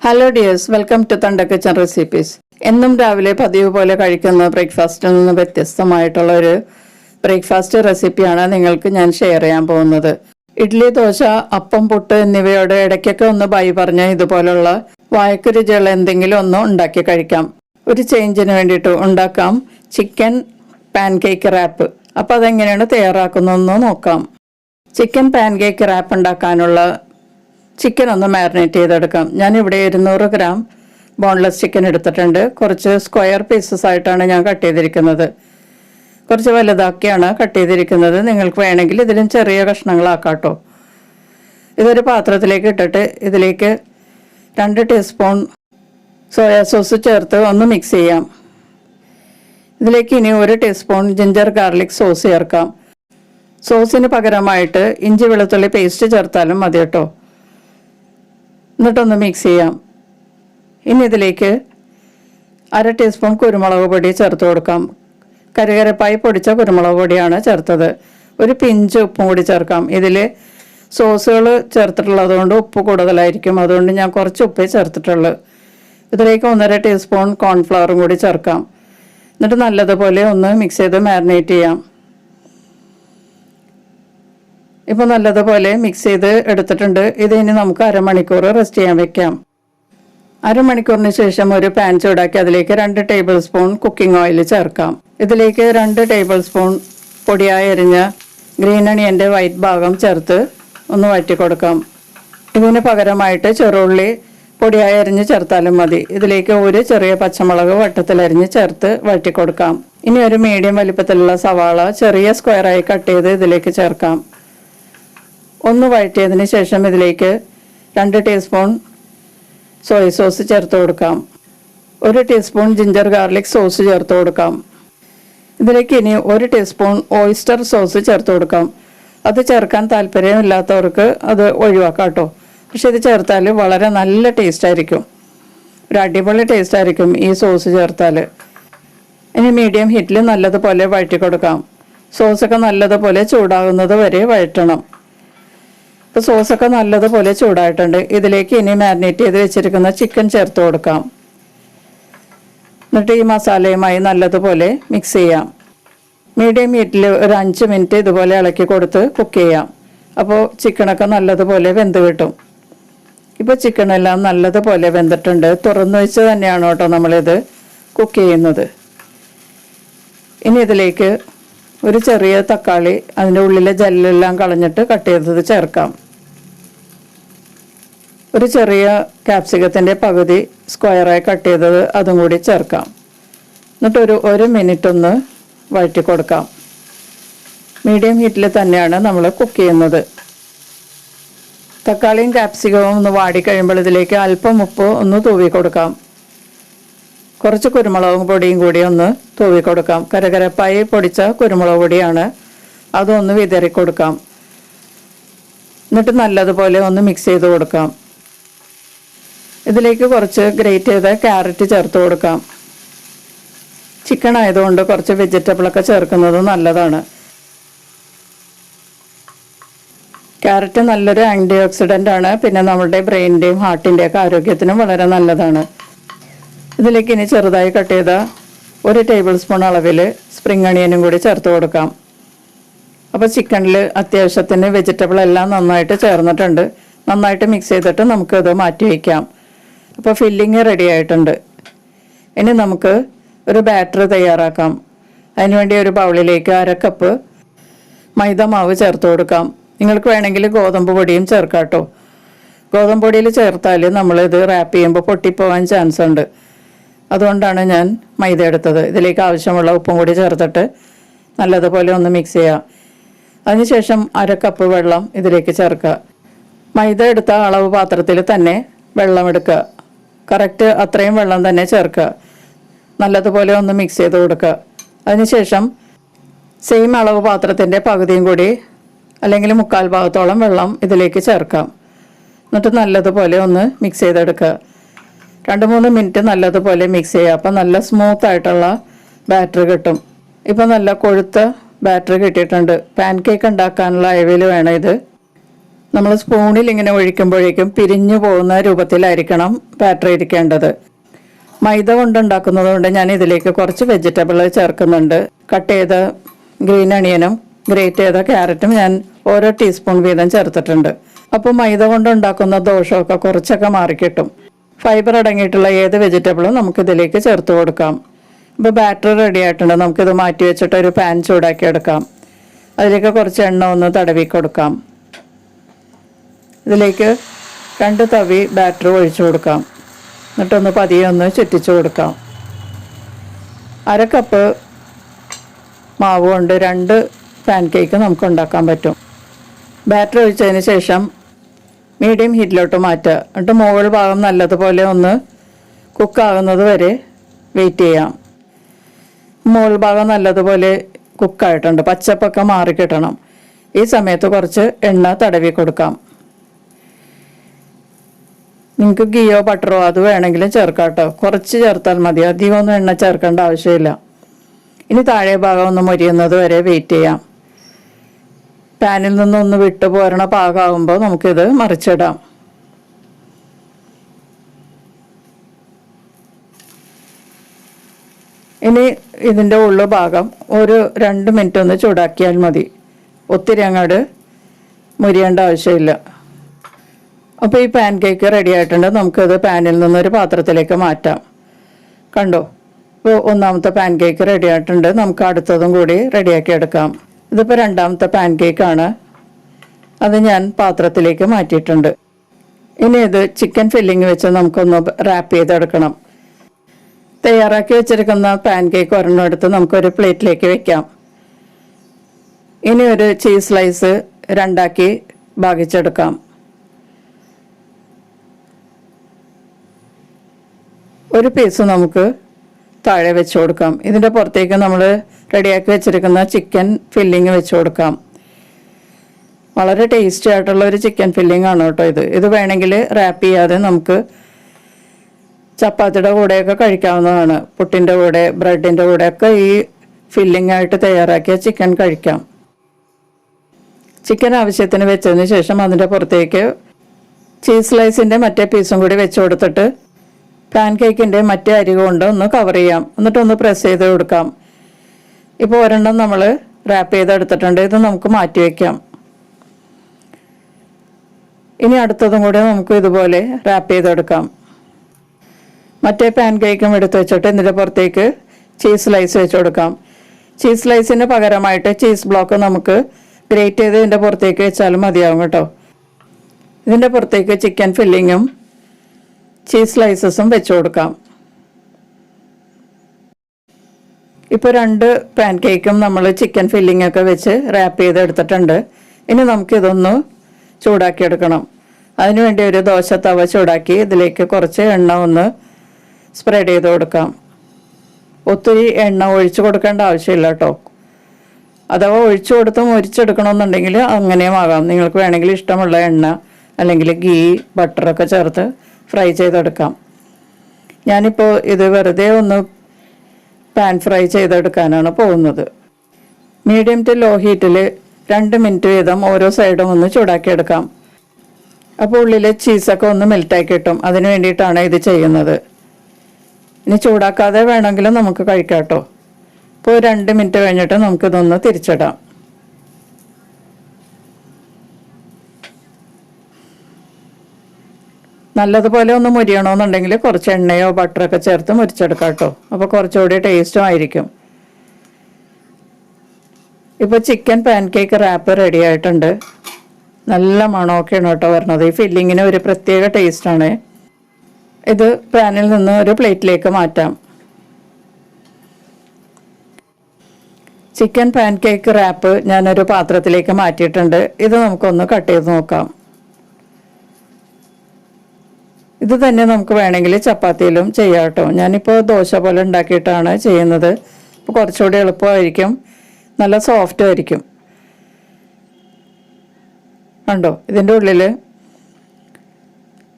Hello dears welcome to തണ്ട kitchen recipes എന്നും രാവിലെ പതിവ് പോലെ കഴിക്കുന്ന ബ്രേക്ക്ഫാസ്റ്റിൽ നിന്ന് വ്യത്യസ്തമായിട്ടുള്ള ഒരു ബ്രേക്ക്ഫാസ്റ്റ് റെസിപ്പിയാണ് നിങ്ങൾക്ക് ഞാൻ ഷെയർ ചെയ്യാൻ പോകുന്നത്. ഇഡ്ഡലി ദോശ അപ്പം പുട്ട് എന്നിവയോട് ഇടയ്ക്കൊക്കെ ഒന്ന് ബൈ പറഞ്ഞ് ഇതുപോലുള്ള വായക്ക് രുചിയുള്ള എന്തെങ്കിലും ഒന്ന് ഉണ്ടാക്കി കഴിക്കാം. ഒരു ചേഞ്ചിന് വേണ്ടിയിട്ട് ഉണ്ടാക്കാം. ചിക്കൻ പാൻകേക്ക് റാപ്പ് അപ്പോൾ അതെങ്ങനെയാണ് തയ്യാറാക്കുന്നതെന്ന് നോക്കാം. ചിക്കൻ പാൻകേക്ക് റാപ്പ് ഉണ്ടാക്കാനുള്ള ചിക്കൻ ഒന്ന് മാരിനേറ്റ് ചെയ്തെടുക്കാം. ഞാനിവിടെ ഇരുന്നൂറ് ഗ്രാം ബോൺലെസ് ചിക്കൻ എടുത്തിട്ടുണ്ട്. കുറച്ച് സ്ക്വയർ പീസസ് ആയിട്ടാണ് ഞാൻ കട്ട് ചെയ്തിരിക്കുന്നത്. കുറച്ച് വലുതാക്കിയാണ് കട്ട് ചെയ്തിരിക്കുന്നത്. നിങ്ങൾക്ക് വേണമെങ്കിൽ ഇതിലും ചെറിയ കഷ്ണങ്ങളാക്കാം കേട്ടോ ഇതൊരു പാത്രത്തിലേക്ക് ഇട്ടിട്ട് ഇതിലേക്ക് രണ്ട് ടീസ്പൂൺ സോയാ സോസ് ചേർത്ത് ഒന്ന് മിക്സ് ചെയ്യാം. ഇതിലേക്ക് ഇനി ഒരു ടീസ്പൂൺ ജിഞ്ചർ ഗാർലിക് സോസ് ചേർക്കാം. സോസിന് പകരമായിട്ട് ഇഞ്ചി വെളുത്തുള്ളി പേസ്റ്റ് ചേർത്താലും മതി കേട്ടോ എന്നിട്ടൊന്ന് മിക്സ് ചെയ്യാം. ഇനി ഇതിലേക്ക് അര ടീസ്പൂൺ കുരുമുളക് പൊടി ചേർത്ത് കൊടുക്കാം. കരുകരപ്പായി പൊടിച്ച കുരുമുളക് പൊടിയാണ് ചേർത്തത്. ഒരു പിഞ്ച് ഉപ്പും കൂടി ചേർക്കാം. ഇതിൽ സോസുകൾ ചേർത്തിട്ടുള്ളത് കൊണ്ട് ഉപ്പ് കൂടുതലായിരിക്കും. അതുകൊണ്ട് ഞാൻ കുറച്ച് ഉപ്പേ ചേർത്തിട്ടുള്ളൂ. ഇതിലേക്ക് ഒന്നര ടീസ്പൂൺ കോൺഫ്ലവറും കൂടി ചേർക്കാം. എന്നിട്ട് നല്ലതുപോലെ ഒന്ന് മിക്സ് ചെയ്ത് മാരിനേറ്റ് ചെയ്യാം. ഇപ്പോൾ നല്ലതുപോലെ മിക്സ് ചെയ്ത് എടുത്തിട്ടുണ്ട്. ഇത് ഇനി നമുക്ക് അരമണിക്കൂർ റെസ്റ്റ് ചെയ്യാൻ വെക്കാം. അരമണിക്കൂറിന് ശേഷം ഒരു പാൻ ചൂടാക്കി അതിലേക്ക് രണ്ട് ടേബിൾ സ്പൂൺ കുക്കിംഗ് ഓയിൽ ചേർക്കാം. ഇതിലേക്ക് രണ്ട് ടേബിൾ സ്പൂൺ പൊടിയായി എരിഞ്ഞ ഗ്രീൻ അണിയന്റെ വൈറ്റ് ഭാഗം ചേർത്ത് ഒന്ന് വഴറ്റി കൊടുക്കാം. ഇതിന് പകരമായിട്ട് ചെറുള്ളി പൊടിയായി അരിഞ്ഞ് ചേർത്താലും മതി. ഇതിലേക്ക് ഒരു ചെറിയ പച്ചമുളക് വട്ടത്തിലരിഞ്ഞ് ചേർത്ത് വഴറ്റി കൊടുക്കാം. ഇനി ഒരു മീഡിയം വലിപ്പത്തിലുള്ള സവാള ചെറിയ സ്ക്വയറായി കട്ട് ചെയ്ത് ഇതിലേക്ക് ചേർക്കാം. ഒന്ന് വഴറ്റിയതിന് ശേഷം ഇതിലേക്ക് രണ്ട് ടീസ്പൂൺ സോയ സോസ് ചേർത്ത് കൊടുക്കാം. ഒരു ടീസ്പൂൺ ജിഞ്ചർ ഗാർലിക് സോസ് ചേർത്ത് കൊടുക്കാം. ഇതിലേക്ക് ഇനി ഒരു ടീസ്പൂൺ ഓയിസ്റ്റർ സോസ് ചേർത്ത് കൊടുക്കാം. അത് ചേർക്കാൻ താല്പര്യമില്ലാത്തവർക്ക് അത് ഒഴിവാക്കാം കേട്ടോ. പക്ഷെ ഇത് ചേർത്താൽ വളരെ നല്ല ടേസ്റ്റ് ആയിരിക്കും. ഒരു അടിപൊളി ടേസ്റ്റ് ആയിരിക്കും ഈ സോസ് ചേർത്താൽ ഇനി മീഡിയം ഹീറ്റിൽ നല്ലതുപോലെ വഴറ്റി കൊടുക്കാം. സോസൊക്കെ നല്ലതുപോലെ ചൂടാകുന്നത് വരെ വഴറ്റണം. ഇപ്പോൾ സോസൊക്കെ നല്ലതുപോലെ ചൂടായിട്ടുണ്ട്. ഇതിലേക്ക് ഇനി മാരിനേറ്റ് ചെയ്ത് വെച്ചിരിക്കുന്ന ചിക്കൻ ചേർത്ത് കൊടുക്കാം. എന്നിട്ട് ഈ മസാലയുമായി നല്ലതുപോലെ മിക്സ് ചെയ്യാം. മീഡിയം ഹീറ്റിൽ ഒരു അഞ്ച് മിനിറ്റ് ഇതുപോലെ ഇളക്കി കൊടുത്ത് കുക്ക് ചെയ്യാം. അപ്പോൾ ചിക്കനൊക്കെ നല്ലതുപോലെ വെന്ത് കിട്ടും. ഇപ്പോൾ ചിക്കനെല്ലാം നല്ലതുപോലെ വെന്തിട്ടുണ്ട്. തുറന്നു വെച്ച് തന്നെയാണ് കേട്ടോ നമ്മളിത് കുക്ക് ചെയ്യുന്നത്. ഇനി ഇതിലേക്ക് ഒരു ചെറിയ തക്കാളി അതിന്റെ ഉള്ളിലെ ജെല്ലെല്ലാം കളഞ്ഞിട്ട് കട്ട് ചെയ്തത് ചേർക്കാം. ഒരു ചെറിയ ക്യാപ്സിക്കത്തിന്റെ പകുതി സ്ക്വയറായി കട്ട് ചെയ്തത് അതും കൂടി ചേർക്കാം. എന്നിട്ടൊരു ഒരു മിനിറ്റ് ഒന്ന് വഴറ്റി കൊടുക്കാം. മീഡിയം ഹീറ്റിൽ തന്നെയാണ് നമ്മൾ കുക്ക് ചെയ്യുന്നത്. തക്കാളിയും ക്യാപ്സിക്കവും ഒന്ന് വാടി കഴിയുമ്പോൾ ഇതിലേക്ക് അല്പം ഉപ്പ് ഒന്ന് തൂവി കൊടുക്കാം. കുറച്ച് കുരുമുളക് പൊടിയും കൂടി ഒന്ന് തൂവി കൊടുക്കാം. കരകരപ്പായി പൊടിച്ച കുരുമുളക് പൊടിയാണ് അതൊന്ന് വിതറി കൊടുക്കാം. എന്നിട്ട് നല്ലതുപോലെ ഒന്ന് മിക്സ് ചെയ്ത് കൊടുക്കാം. ഇതിലേക്ക് കുറച്ച് ഗ്രേറ്റ് ചെയ്ത ക്യാരറ്റ് ചേർത്ത് കൊടുക്കാം. ചിക്കൻ ആയതുകൊണ്ട് കുറച്ച് വെജിറ്റബിളൊക്കെ ചേർക്കുന്നത് നല്ലതാണ്. ക്യാരറ്റ് നല്ലൊരു ആന്റി ഓക്സിഡന്റ് ആണ്. പിന്നെ നമ്മുടെ ബ്രെയിനിന്റെയും ഹാർട്ടിന്റെയൊക്കെ ആരോഗ്യത്തിനും വളരെ നല്ലതാണ്. ഇതിലേക്ക് ഇനി ചെറുതായി കട്ട് ചെയ്ത ഒരു ടേബിൾ സ്പൂൺ അളവിൽ സ്പ്രിംഗ് അണിയനും കൂടി ചേർത്ത് കൊടുക്കാം. അപ്പോൾ ചിക്കനിൽ അത്യാവശ്യത്തിന് വെജിറ്റബിൾ എല്ലാം നന്നായിട്ട് ചേർന്നിട്ടുണ്ട്. നന്നായിട്ട് മിക്സ് ചെയ്തിട്ട് നമുക്കത് മാറ്റി വയ്ക്കാം. അപ്പോൾ ഫില്ലിങ് റെഡി ആയിട്ടുണ്ട്. ഇനി നമുക്ക് ഒരു ബാറ്റർ തയ്യാറാക്കാം. അതിനുവേണ്ടി ഒരു ബൗളിലേക്ക് അര കപ്പ് മൈദ മാവ് ചേർത്ത് കൊടുക്കാം. നിങ്ങൾക്ക് വേണമെങ്കിൽ ഗോതമ്പ് പൊടിയും ചേർക്കാം കേട്ടോ ഗോതമ്പ് പൊടിയിൽ ചേർത്താൽ നമ്മളിത് റാപ്പ് ചെയ്യുമ്പോൾ പൊട്ടിപ്പോകാൻ ചാൻസ് ഉണ്ട്. അതുകൊണ്ടാണ് ഞാൻ മൈദ എടുത്തത്. ഇതിലേക്ക് ആവശ്യമുള്ള ഉപ്പും കൂടി ചേർത്തിട്ട് നല്ലതുപോലെ ഒന്ന് മിക്സ് ചെയ്യാം. അതിനുശേഷം അര കപ്പ് വെള്ളം ഇതിലേക്ക് ചേർക്കുക. മൈദ എടുത്ത അളവ് പാത്രത്തിൽ തന്നെ വെള്ളം എടുക്കുക. കറക്റ്റ് അത്രയും വെള്ളം തന്നെ ചേർക്കുക. നല്ലതുപോലെ ഒന്ന് മിക്സ് ചെയ്ത് കൊടുക്കുക. അതിനുശേഷം സെയിം അളവ് പാത്രത്തിന്റെ പകുതിയും കൂടി അല്ലെങ്കിൽ മുക്കാൽ ഭാഗത്തോളം വെള്ളം ഇതിലേക്ക് ചേർക്കാം. എന്നിട്ട് നല്ലതുപോലെ ഒന്ന് മിക്സ് ചെയ്തെടുക്കുക. രണ്ട് മൂന്ന് മിനിറ്റ് നല്ലതുപോലെ മിക്സ് ചെയ്യുക. അപ്പം നല്ല സ്മൂത്ത് ആയിട്ടുള്ള ബാറ്റർ കിട്ടും. ഇപ്പം നല്ല കൊഴുത്ത ബാറ്റർ കിട്ടിയിട്ടുണ്ട്. പാൻ കേക്ക് ഉണ്ടാക്കാനുള്ള അയവിൽ വേണം ഇത്. നമ്മൾ സ്പൂണിൽ ഇങ്ങനെ ഒഴിക്കുമ്പോഴേക്കും പിരിഞ്ഞു പോകുന്ന രൂപത്തിലായിരിക്കണം ബാറ്റർ ഇരിക്കേണ്ടത്. മൈദ കൊണ്ടുണ്ടാക്കുന്നത് കൊണ്ട് ഞാൻ ഇതിലേക്ക് കുറച്ച് വെജിറ്റബിൾ ചേർക്കുന്നുണ്ട്. കട്ട് ചെയ്ത ഗ്രീൻ അണിയനും ഗ്രേറ്റ് ചെയ്ത ക്യാരറ്റും ഞാൻ ഓരോ ടീസ്പൂൺ വീതം ചേർത്തിട്ടുണ്ട്. അപ്പോൾ മൈദ കൊണ്ടുണ്ടാക്കുന്ന ദോഷമൊക്കെ കുറച്ചൊക്കെ മാറിക്കിട്ടും. ഫൈബർ അടങ്ങിയിട്ടുള്ള ഏത് വെജിറ്റബിളും നമുക്ക് ഇതിലേക്ക് ചേർത്ത് കൊടുക്കാം. ഇപ്പോൾ ബാറ്റർ റെഡി ആയിട്ടുണ്ട്. നമുക്കിത് മാറ്റി വെച്ചിട്ട് ഒരു പാൻ ചൂടാക്കി എടുക്കാം. അതിലേക്ക് കുറച്ച് എണ്ണ ഒന്ന് തടവി കൊടുക്കാം. ഇതിലേക്ക് രണ്ട് തവി ബാറ്റർ ഒഴിച്ചു കൊടുക്കാം. എന്നിട്ടൊന്ന് പതിയെ ഒന്ന് ചുറ്റിച്ചു കൊടുക്കാം. അര കപ്പ് മാവ് കൊണ്ട് രണ്ട് പാൻ കേക്ക് നമുക്ക് ഉണ്ടാക്കാൻ പറ്റും. ബാറ്റർ ഒഴിച്ചതിന് ശേഷം മീഡിയം ഹീറ്റിലോട്ട് മാറ്റുക. എന്നിട്ട് മുകൾ ഭാഗം നല്ലതുപോലെ ഒന്ന് കുക്കാകുന്നത് വരെ വെയിറ്റ് ചെയ്യാം. മുകൾ ഭാഗം നല്ലതുപോലെ കുക്കായിട്ടുണ്ട് പച്ചപ്പൊക്കെ മാറി കിട്ടണം. ഈ സമയത്ത് കുറച്ച് എണ്ണ തടവി കൊടുക്കാം. നിങ്ങൾക്ക് ഗീയോ ബട്ടറോ അത് വേണമെങ്കിലും ചേർക്കാം കേട്ടോ കുറച്ച് ചേർത്താൽ മതി. അധികമൊന്നും എണ്ണ ചേർക്കേണ്ട ആവശ്യമില്ല. ഇനി താഴെ ഭാഗം ഒന്ന് മുരിയുന്നത് വരെ വെയിറ്റ് ചെയ്യാം. പാനിൽ നിന്നൊന്ന് വിട്ടു പോരണ പാകമാകുമ്പോൾ നമുക്കിത് മറിച്ചിടാം. ഇനി ഇതിന്റെ ഉള്ളു ഭാഗം ഒരു രണ്ട് മിനിറ്റ് ഒന്ന് ചൂടാക്കിയാൽ മതി. ഒത്തിരി അങ്ങോട്ട് മുരിയേണ്ട ആവശ്യമില്ല. അപ്പോൾ ഈ പാൻ കേക്ക് റെഡി ആയിട്ടുണ്ട്. നമുക്കത് പാനിൽ നിന്നൊരു പാത്രത്തിലേക്ക് മാറ്റാം. കണ്ടോ? ഇപ്പോൾ ഒന്നാമത്തെ പാൻ കേക്ക് റെഡി ആയിട്ടുണ്ട്. നമുക്ക് അടുത്തതും കൂടി റെഡിയാക്കി എടുക്കാം. ഇതിപ്പോൾ രണ്ടാമത്തെ പാൻ കേക്കാണ് അത് ഞാൻ പാത്രത്തിലേക്ക് മാറ്റിയിട്ടുണ്ട്. ഇനി ഇത് ചിക്കൻ ഫില്ലിങ് വെച്ച് നമുക്കൊന്ന് റാപ്പ് ചെയ്തെടുക്കണം. തയ്യാറാക്കി വെച്ചിരിക്കുന്ന പാൻ കേക്ക് ഒരെണ്ണം എടുത്ത് നമുക്കൊരു പ്ലേറ്റിലേക്ക് വെക്കാം. ഇനി ഒരു ചീസ് സ്ലൈസ് രണ്ടാക്കി ഭാഗിച്ചെടുക്കാം. ഒരു പീസ് നമുക്ക് താഴെ വെച്ച് കൊടുക്കാം. ഇതിന്റെ പുറത്തേക്ക് നമ്മൾ റെഡിയാക്കി വെച്ചിരിക്കുന്ന ചിക്കൻ ഫില്ലിങ് വെച്ച് കൊടുക്കാം. വളരെ ടേസ്റ്റി ആയിട്ടുള്ള ഒരു ചിക്കൻ ഫില്ലിംഗ് ആണ് കേട്ടോ ഇത്. ഇത് വേണമെങ്കിൽ റാപ്പ് ചെയ്യാതെ നമുക്ക് ചപ്പാത്തിയുടെ കൂടെയൊക്കെ കഴിക്കാവുന്നതാണ്. പുട്ടിന്റെ കൂടെ ബ്രെഡിന്റെ കൂടെയൊക്കെ ഈ ഫില്ലിംഗ് ആയിട്ട് തയ്യാറാക്കിയ ചിക്കൻ കഴിക്കാം. ചിക്കൻ ആവശ്യത്തിന് വെച്ചതിന് ശേഷം അതിന്റെ പുറത്തേക്ക് ചീസ് സ്ലൈസിന്റെ മറ്റേ പീസും കൂടി വെച്ച് കൊടുത്തിട്ട് പാൻ കേക്കിന്റെ മറ്റേ അരി കൊണ്ട് ഒന്ന് കവർ ചെയ്യാം. എന്നിട്ടൊന്ന് പ്രസ് ചെയ്ത് കൊടുക്കാം. ഇപ്പോൾ ഒരെണ്ണം നമ്മൾ റാപ്പ് ചെയ്തെടുത്തിട്ടുണ്ട് ഇത് നമുക്ക് മാറ്റി വയ്ക്കാം ഇനി അടുത്തതും കൂടെ നമുക്ക് ഇതുപോലെ റാപ്പ് ചെയ്തെടുക്കാം മറ്റേ പാൻ കേക്കും എടുത്ത് വെച്ചിട്ട് ഇതിന്റെ പുറത്തേക്ക് ചീസ് സ്ലൈസ് വെച്ച് കൊടുക്കാം. ചീസ് സ്ലൈസിന് പകരമായിട്ട് ചീസ് ബ്ലോക്ക് നമുക്ക് ഗ്രേറ്റ് ചെയ്ത് ഇതിന്റെ പുറത്തേക്ക് വെച്ചാലും മതിയാവും കേട്ടോ. ഇതിന്റെ പുറത്തേക്ക് ചിക്കൻ ഫില്ലിങ്ങും ചീസ് സ്ലൈസസും വെച്ച് കൊടുക്കാം. ഇപ്പോൾ രണ്ട് പാൻ കേക്കും നമ്മൾ ചിക്കൻ ഫില്ലിംഗ് ഒക്കെ വെച്ച് റാപ്പ് ചെയ്തെടുത്തിട്ടുണ്ട്. ഇനി നമുക്കിതൊന്ന് ചൂടാക്കിയെടുക്കണം അതിനുവേണ്ടി ഒരു ദോശ തവ ചൂടാക്കി ഇതിലേക്ക് കുറച്ച് എണ്ണ ഒന്ന് സ്പ്രെഡ് ചെയ്ത് കൊടുക്കാം. ഒത്തിരി എണ്ണ ഒഴിച്ചു കൊടുക്കേണ്ട ആവശ്യമില്ല കേട്ടോ. അഥവാ ഒഴിച്ചു കൊടുത്ത് മുരിച്ചെടുക്കണമെന്നുണ്ടെങ്കിൽ അങ്ങനെയും ആകാം. നിങ്ങൾക്ക് വേണമെങ്കിൽ ഇഷ്ടമുള്ള എണ്ണ അല്ലെങ്കിൽ ഗീ ബട്ടറൊക്കെ ചേർത്ത് ഫ്രൈ ചെയ്തെടുക്കാം. ഞാനിപ്പോൾ ഇത് വെറുതെ ഒന്ന് പാൻ ഫ്രൈ ചെയ്തെടുക്കാനാണ് പോകുന്നത്. മീഡിയം ടു ലോ ഹീറ്റിൽ രണ്ട് മിനിറ്റ് വീതം ഓരോ സൈഡും ഒന്ന് ചൂടാക്കിയെടുക്കാം. അപ്പോൾ ഉള്ളിലെ ചീസൊക്കെ ഒന്ന് മെൽറ്റാക്കി കിട്ടും. അതിന് വേണ്ടിയിട്ടാണ് ഇത് ചെയ്യുന്നത്. ഇനി ചൂടാക്കാതെ വേണമെങ്കിലും നമുക്ക് കഴിക്കാം കേട്ടോ. ഇപ്പോൾ രണ്ട് മിനിറ്റ് കഴിഞ്ഞിട്ട് നമുക്കിതൊന്ന് തിരിച്ചിടാം. നല്ലതുപോലെ ഒന്ന് മുരിയണമെന്നുണ്ടെങ്കിൽ കുറച്ച് എണ്ണയോ ബട്ടറൊക്കെ ചേർത്ത് മുരിച്ചെടുക്കാം കേട്ടോ അപ്പോൾ കുറച്ചുകൂടി ടേസ്റ്റും ആയിരിക്കും. ഇപ്പോൾ ചിക്കൻ പാൻകേക്ക് റാപ്പ് റെഡി ആയിട്ടുണ്ട്. നല്ല മണമൊക്കെയാണ് കേട്ടോ വരണത് ഈ ഫില്ലിങ്ങിന് ഒരു പ്രത്യേക ടേസ്റ്റാണ്. ഇത് പാനിൽ നിന്ന് ഒരു പ്ലേറ്റിലേക്ക് മാറ്റാം. ചിക്കൻ പാൻകേക്ക് റാപ്പ് ഞാനൊരു പാത്രത്തിലേക്ക് മാറ്റിയിട്ടുണ്ട്. ഇത് നമുക്കൊന്ന് കട്ട് ചെയ്ത് നോക്കാം. ഇത് തന്നെ നമുക്ക് വേണമെങ്കിൽ ചപ്പാത്തിയിലും ചെയ്യാം കേട്ടോ. ഞാനിപ്പോൾ ദോശ പോലെ ഉണ്ടാക്കിയിട്ടാണ് ചെയ്യുന്നത്. അപ്പോൾ കുറച്ചുകൂടി എളുപ്പമായിരിക്കും. നല്ല സോഫ്റ്റ് ആയിരിക്കും. കണ്ടോ? ഇതിന്റെ ഉള്ളിൽ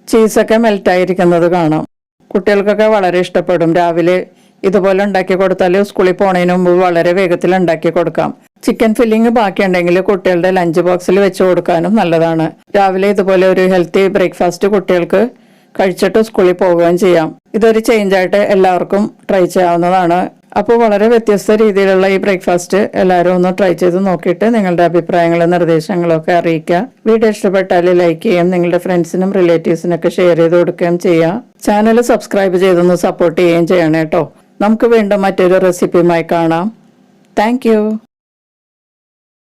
ചീസൊക്കെ മെൽറ്റായിരിക്കുന്നത് കാണാം. കുട്ടികൾക്കൊക്കെ വളരെ ഇഷ്ടപ്പെടും. രാവിലെ ഇതുപോലെ ഉണ്ടാക്കി കൊടുത്താൽ സ്കൂളിൽ പോണതിന് മുമ്പ് വളരെ വേഗത്തിൽ ഉണ്ടാക്കി കൊടുക്കാം. ചിക്കൻ ഫില്ലിംഗ് ബാക്കിയുണ്ടെങ്കിൽ കുട്ടികളുടെ ലഞ്ച് ബോക്സിൽ വെച്ച് കൊടുക്കാനും നല്ലതാണ്. രാവിലെ ഇതുപോലെ ഒരു ഹെൽത്തി ബ്രേക്ക്ഫാസ്റ്റ് കുട്ടികൾക്ക് കഴിച്ചിട്ട് സ്കൂളിൽ പോവുകയും ചെയ്യാം. ഇതൊരു ചേഞ്ച് ആയിട്ട് എല്ലാവർക്കും ട്രൈ ചെയ്യാവുന്നതാണ്. അപ്പോൾ വളരെ വ്യത്യസ്ത രീതിയിലുള്ള ഈ ബ്രേക്ക്ഫാസ്റ്റ് എല്ലാവരും ഒന്ന് ട്രൈ ചെയ്ത് നോക്കിയിട്ട് നിങ്ങളുടെ അഭിപ്രായങ്ങളും നിർദ്ദേശങ്ങളും ഒക്കെ അറിയിക്കുക. വീഡിയോ ഇഷ്ടപ്പെട്ടാൽ ലൈക്ക് ചെയ്യാം നിങ്ങളുടെ ഫ്രണ്ട്സിനും റിലേറ്റീവ്സിനൊക്കെ ഷെയർ ചെയ്ത് കൊടുക്കുകയും ചെയ്യുക. ചാനൽ സബ്സ്ക്രൈബ് ചെയ്തൊന്ന് സപ്പോർട്ട് ചെയ്യുകയും ചെയ്യണം കേട്ടോ. നമുക്ക് വീണ്ടും മറ്റൊരു റെസിപ്പിയുമായി കാണാം. താങ്ക്